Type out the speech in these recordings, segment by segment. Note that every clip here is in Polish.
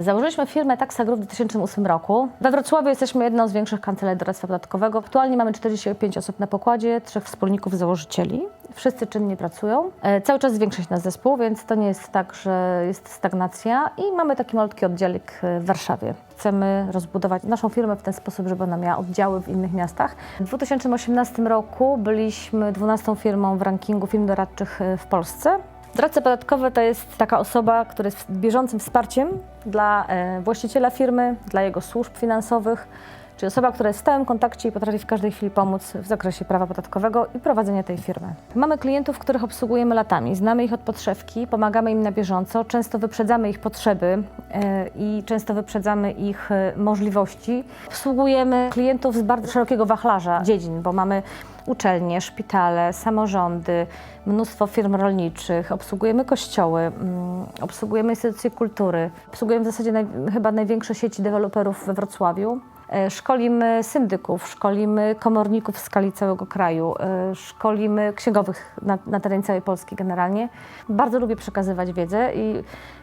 Założyliśmy firmę Taxa Group w 2008 roku. We Wrocławiu jesteśmy jedną z większych kancelarii doradztwa podatkowego. Aktualnie mamy 45 osób na pokładzie, trzech wspólników założycieli. Wszyscy czynnie pracują. E, Cały czas zwiększa się nasz zespół, więc to nie jest tak, że jest stagnacja i mamy taki malutki oddzielek e, w Warszawie. Chcemy rozbudować naszą firmę w ten sposób, żeby ona miała oddziały w innych miastach. W 2018 roku byliśmy 12 firmą w rankingu firm doradczych e, w Polsce. Doradca podatkowy to jest taka osoba, która jest bieżącym wsparciem dla e, właściciela firmy, dla jego służb finansowych, czyli osoba, która jest w stałym kontakcie i potrafi w każdej chwili pomóc w zakresie prawa podatkowego i prowadzenia tej firmy. Mamy klientów, których obsługujemy latami, znamy ich od podszewki, pomagamy im na bieżąco, często wyprzedzamy ich potrzeby e, i często wyprzedzamy ich e, możliwości. Obsługujemy klientów z bardzo szerokiego wachlarza dziedzin, bo mamy uczelnie, szpitale, samorządy, mnóstwo firm rolniczych, obsługujemy kościoły, mm, obsługujemy instytucje kultury, obsługujemy w zasadzie naj, chyba największe sieci deweloperów we Wrocławiu. E, Szkolimy syndyków, szkolimy komorników w skali całego kraju, e, szkolimy księgowych na, na terenie całej Polski generalnie. Bardzo lubię przekazywać wiedzę i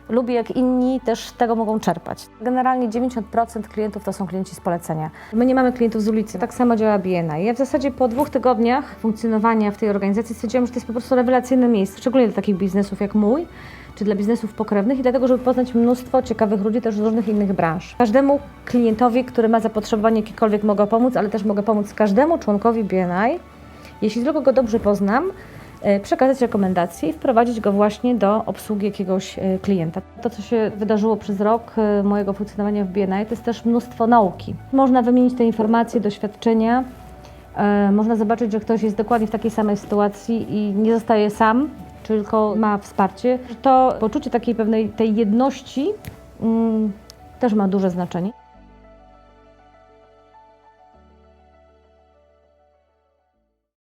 lubię, jak inni też tego mogą czerpać. Generalnie 90% klientów to są klienci z polecenia. My nie mamy klientów z ulicy, tak samo działa BNI. Ja w zasadzie po dwóch tygodniach funkcjonowania w tej organizacji stwierdziłam, że to jest po prostu rewelacyjne miejsce, szczególnie dla takich biznesów jak mój, czy dla biznesów pokrewnych i dlatego, żeby poznać mnóstwo ciekawych ludzi też z różnych innych branż. Każdemu klientowi, który ma zapotrzebowanie jakiekolwiek mogę pomóc, ale też mogę pomóc każdemu członkowi BNI, jeśli tylko go dobrze poznam, e, przekazać rekomendacje i wprowadzić go właśnie do obsługi jakiegoś e, klienta. To, co się wydarzyło przez rok e, mojego funkcjonowania w BNI, to jest też mnóstwo nauki. Można wymienić te informacje, doświadczenia, można zobaczyć, że ktoś jest dokładnie w takiej samej sytuacji i nie zostaje sam, tylko ma wsparcie. To poczucie takiej pewnej tej jedności mm, też ma duże znaczenie.